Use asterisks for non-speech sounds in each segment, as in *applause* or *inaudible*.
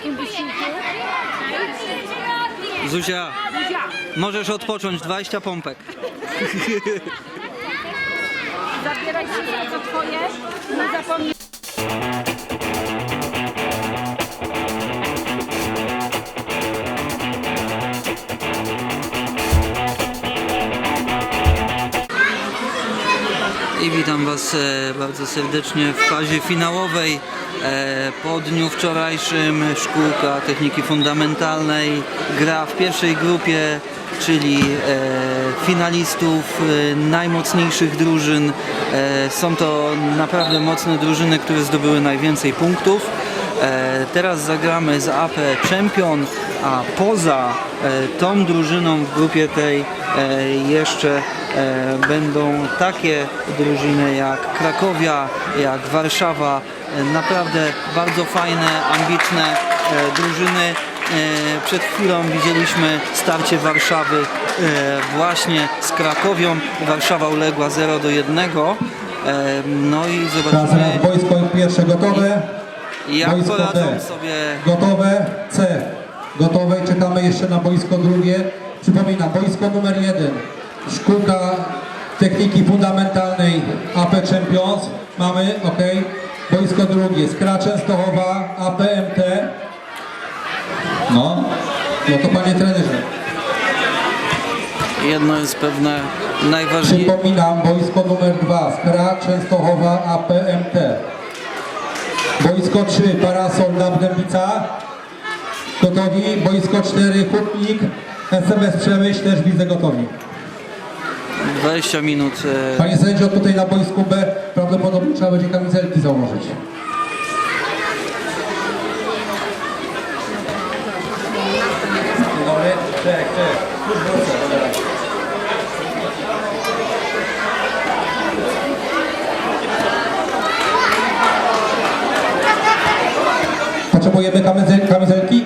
takim wysiłku. Zuzia, możesz odpocząć 20 pompek. *laughs* zabieraj się to twoje. Nie zapomnij. I witam Was e, bardzo serdecznie w fazie finałowej. E, po dniu wczorajszym szkółka techniki fundamentalnej gra w pierwszej grupie, czyli e, finalistów e, najmocniejszych drużyn. Są to naprawdę mocne drużyny, które zdobyły najwięcej punktów. Teraz zagramy z AP Champion, a poza tą drużyną w grupie tej jeszcze będą takie drużyny jak Krakowia, jak Warszawa. Naprawdę bardzo fajne, ambitne e, drużyny. E, Przed chwilą widzieliśmy starcie Warszawy e, właśnie z Krakowią. Warszawa uległa 0 do 1. E, No i zobaczymy wojsko pierwsze gotowe. jak Wojsko poradzą D. sobie Gotowe. C. Gotowe i czekamy jeszcze na wojsko drugie. Przypominam, wojsko numer jeden. Szkółka techniki fundamentalnej AP Champions. Mamy, ok. Wojsko drugie. Skra Częstochowa, APMT. No. No to panie trenerze. Jedno jest pewne, najważniejsze. Przypominam, wojsko numer 2, Skra, Częstochowa, APMT. Wojsko 3, Parasol, Dębica. Gotowi. Wojsko 4, Hutnik. SMS Przemyśl, też widzę gotowi. 20 minut. e, Panie sędzio, tutaj na wojsku B prawdopodobnie trzeba będzie kamizelki założyć. Dobry, czek, czek. Już wrócę, dobra. Potrzebujemy kamizel, kamizelki?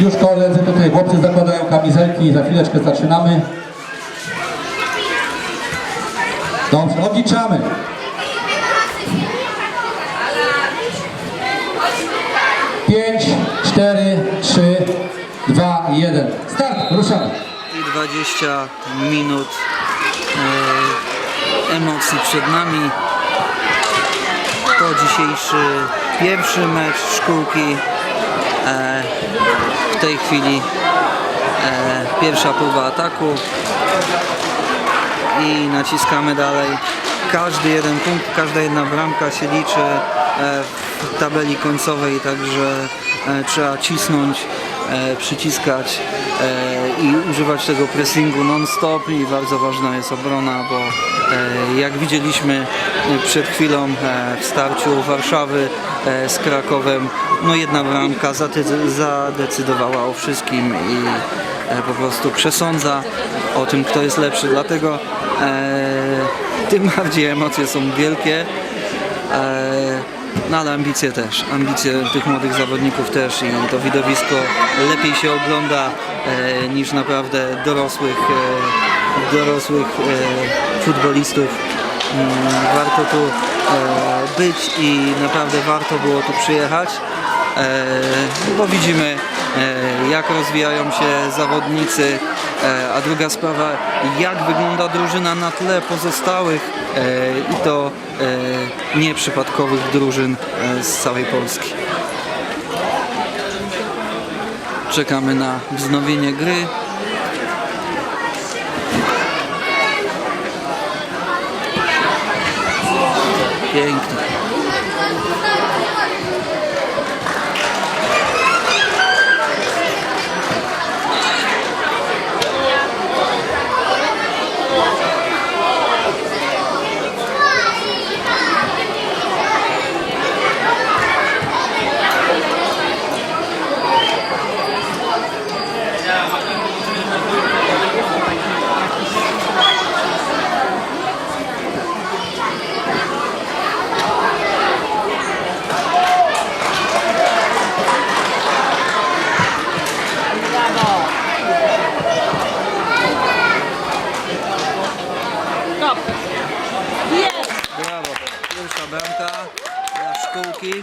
Już koledzy tutaj chłopcy zakładają kamizelki za chwileczkę zaczynamy. Dobrze, odliczamy. Pięć, cztery, trzy, dwa, jeden. Start, ruszamy. i 20 minut e, emocji przed nami. To dzisiejszy pierwszy mecz szkółki. E, w tej chwili e, pierwsza próba ataku i naciskamy dalej. Każdy jeden punkt, każda jedna bramka się liczy e, w tabeli końcowej, także trzeba cisnąć, przyciskać i używać tego pressingu non-stop i bardzo ważna jest obrona, bo jak widzieliśmy przed chwilą w starciu Warszawy z Krakowem, no jedna bramka zade- zadecydowała o wszystkim i e, po prostu przesądza o tym, kto jest lepszy. Dlatego e, tym *laughs* bardziej emocje są wielkie. E, no ale ambicje też. Ambicje tych młodych zawodników też i to widowisko lepiej się ogląda e, niż naprawdę dorosłych, e, dorosłych e, futbolistów. Warto tu e, być i naprawdę warto było tu przyjechać, e, bo widzimy e, jak rozwijają się zawodnicy, a druga sprawa jak wygląda drużyna na tle pozostałych i to nieprzypadkowych drużyn z całej Polski. Czekamy na wznowienie gry. Pięknie. Kop. Jest! Brawo. Pierwsza bramka dla szkółki.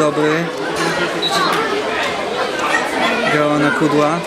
dobry. Grała na kudła.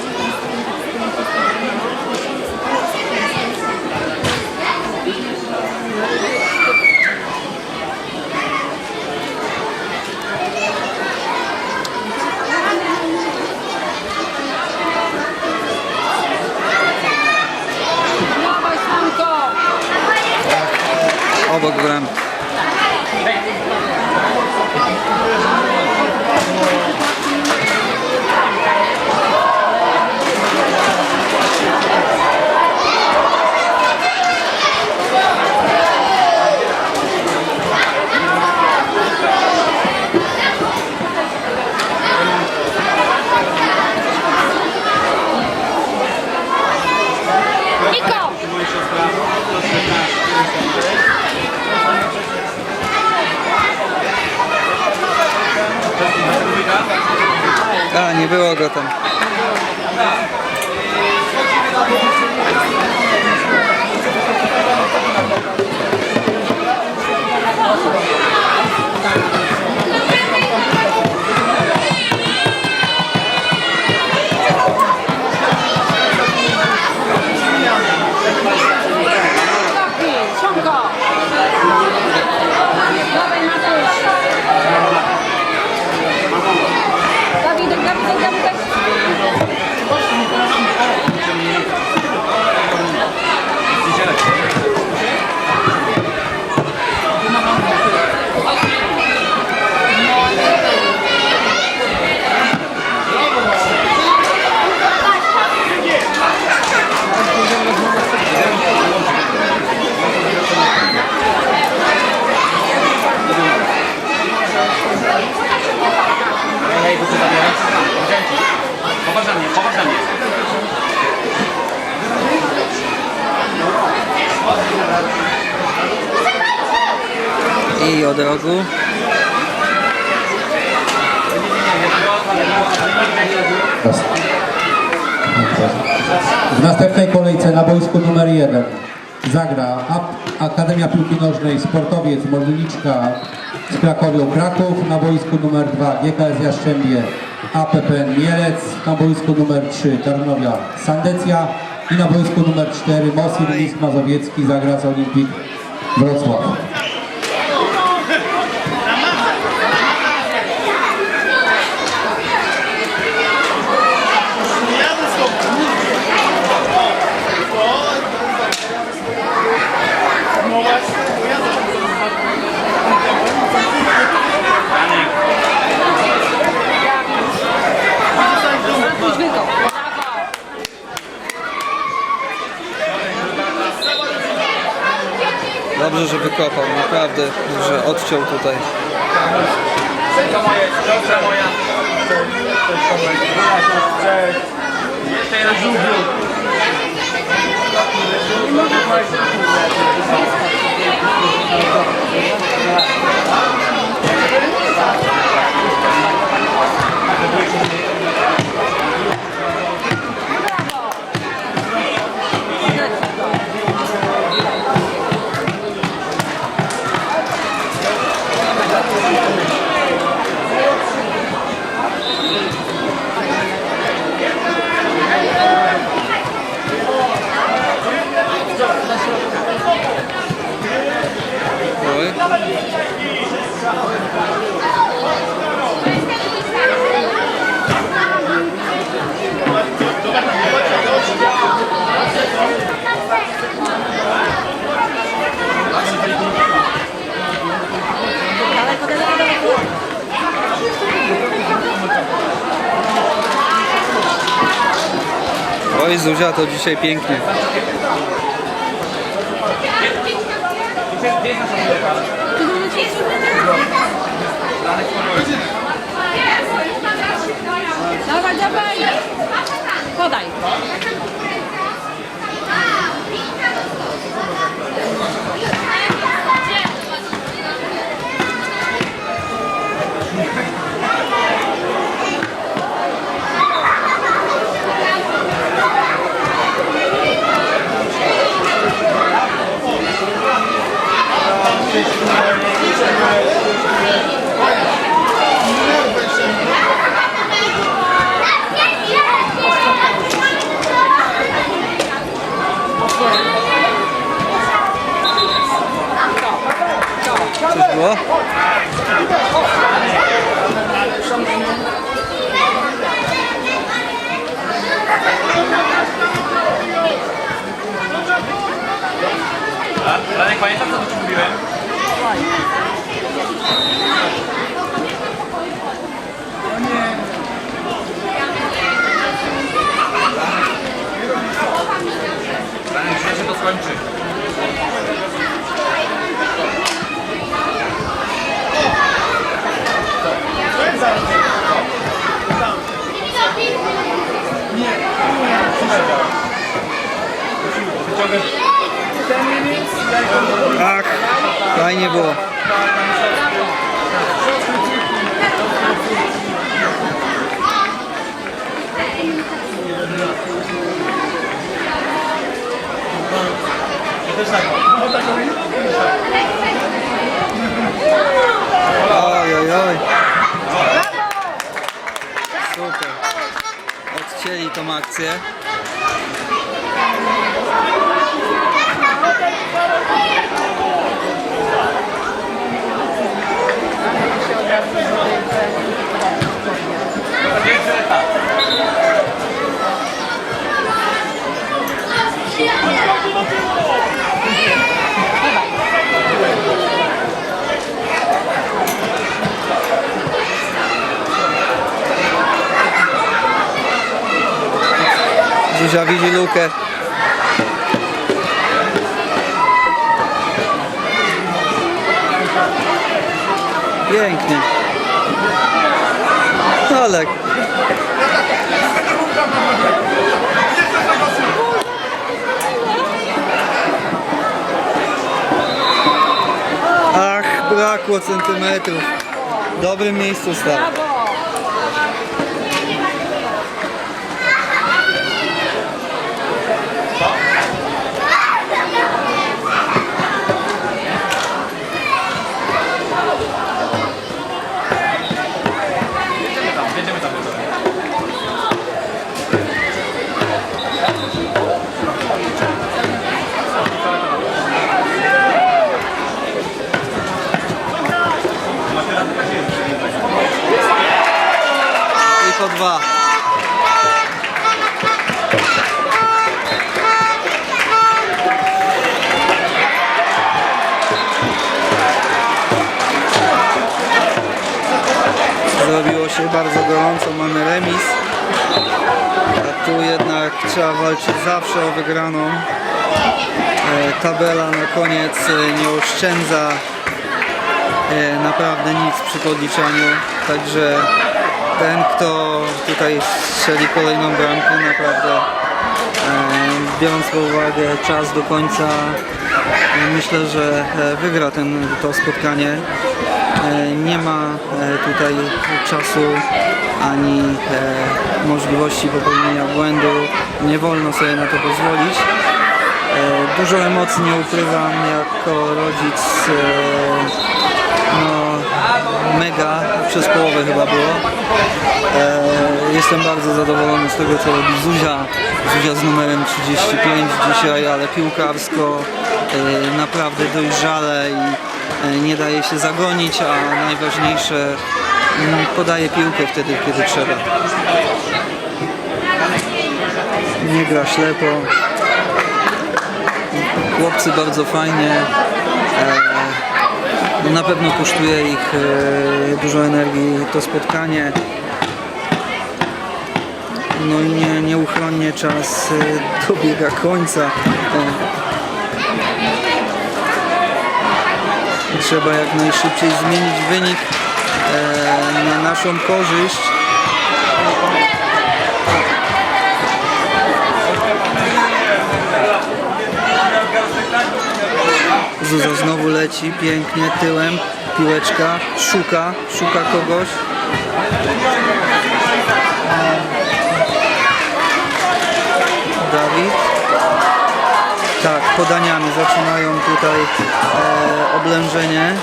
Rogu. W następnej kolejce na boisku numer 1 zagra Akademia Piłki Nożnej Sportowiec Modliczka z Krakowią Kraków, na boisku numer 2 GKS Jaszczębie APP Mielec, na boisku numer 3 Tarnowia Sandecja i na boisku numer 4 Mosir Mazowiecki zagra z Olimpik Wrocław. Dobrze, że wykopał, naprawdę, że odciął tutaj. To moje, dobra moja. Jeszcze jeden Oj, Zuzia, to dzisiaj pięknie. Dawaj, dawaj. Podaj. Coś Ach, fajnie było. Oj, oj, oj. Super. Odcięli tą akcję. Zuzia widzi lukę. Pięknie. Ale Ach, brakło centymetrów. W dobrym miejscu stał. Dwa. Zrobiło się bardzo gorąco, mamy remis. A tu jednak trzeba walczyć zawsze o wygraną. E, Tabela na koniec e, nie oszczędza e, naprawdę nic przy podliczaniu. Także ten, kto tutaj strzeli kolejną bramkę, naprawdę e, biorąc pod uwagę czas do końca, e, myślę, że e, wygra ten, to spotkanie. Nie ma tutaj czasu ani możliwości popełnienia błędu. Nie wolno sobie na to pozwolić. Dużo emocji nie ukrywam jako rodzic. No, mega, przez połowę chyba było. E, Jestem bardzo zadowolony z tego, co robi Zuzia. Zuzia z numerem 35 dzisiaj, ale piłkarsko e, naprawdę dojrzale i e, nie daje się zagonić, a najważniejsze mm, podaje piłkę wtedy, kiedy trzeba. Nie gra ślepo. Chłopcy bardzo fajnie. E, no na pewno kosztuje ich e, dużo energii to spotkanie. No i nie, nieuchronnie czas e, dobiega końca. Trzeba jak najszybciej zmienić wynik e, na naszą korzyść. Zuza znowu leci pięknie tyłem, piłeczka, szuka, szuka kogoś. Dawid. Tak, podaniami zaczynają tutaj e, oblężenie.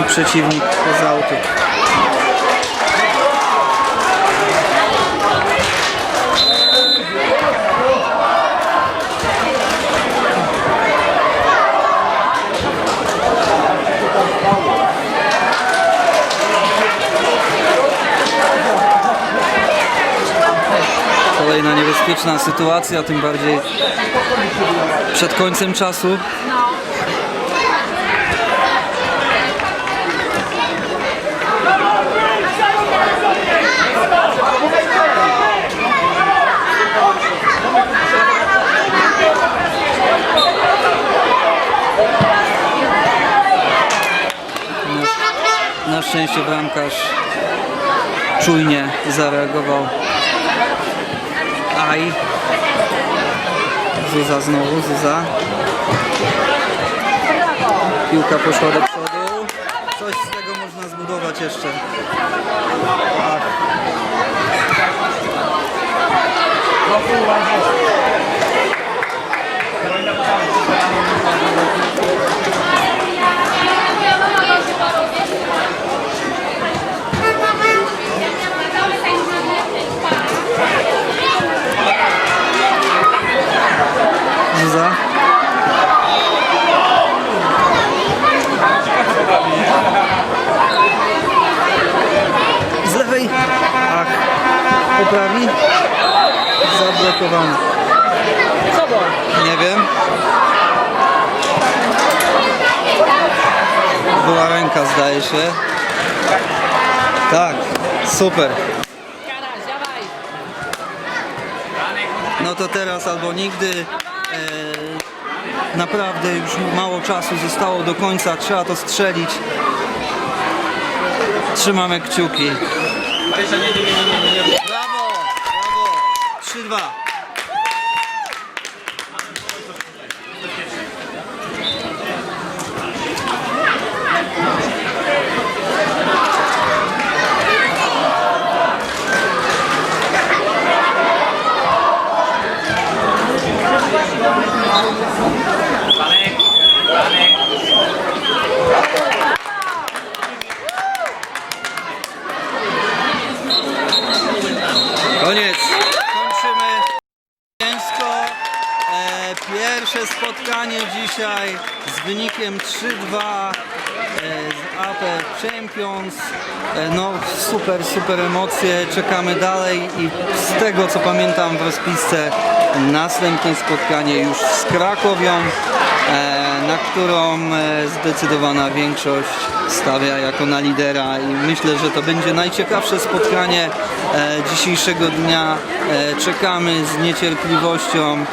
I przeciwnik z autu. Kolejna niebezpieczna sytuacja, tym bardziej przed końcem czasu. Na, szczęście bramkarz czujnie zareagował. Aj. Zuza znowu, Zuza. Piłka poszła do przodu. Coś z tego można zbudować jeszcze. Ach. Sprawi? Zablokowany. Co było? Nie wiem. Była ręka, zdaje się. Tak, super. No to teraz albo nigdy. E, naprawdę już mało czasu zostało do końca, trzeba to strzelić. Trzymamy kciuki. Marysia, nie, nie, nie, nie, nie, nie, nie. Brawo! Brawo! 3-2. Franek, Franek. Koniec. Kończymy. Ciężko. E, pierwsze spotkanie dzisiaj z wynikiem 3-2 e, z AP Champions. E, no super, super emocje. Czekamy dalej i z tego co pamiętam w rozpisce następne spotkanie już z Krakowią, na którą e, zdecydowana większość stawia jako na lidera i myślę, że to będzie najciekawsze spotkanie e, dzisiejszego dnia. E, Czekamy z niecierpliwością. E,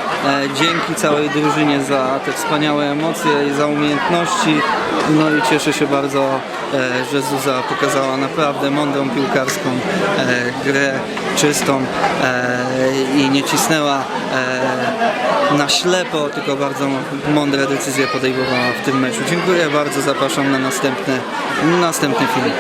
Dzięki całej drużynie za te wspaniałe emocje i za umiejętności. No i cieszę się bardzo, e, że Zuza pokazała naprawdę mądrą piłkarską e, grę, czystą e, i nie cisnęła e, na ślepo, tylko bardzo mądre decyzje podejmowała w tym meczu. Dziękuję bardzo, zapraszam na następny, następny film.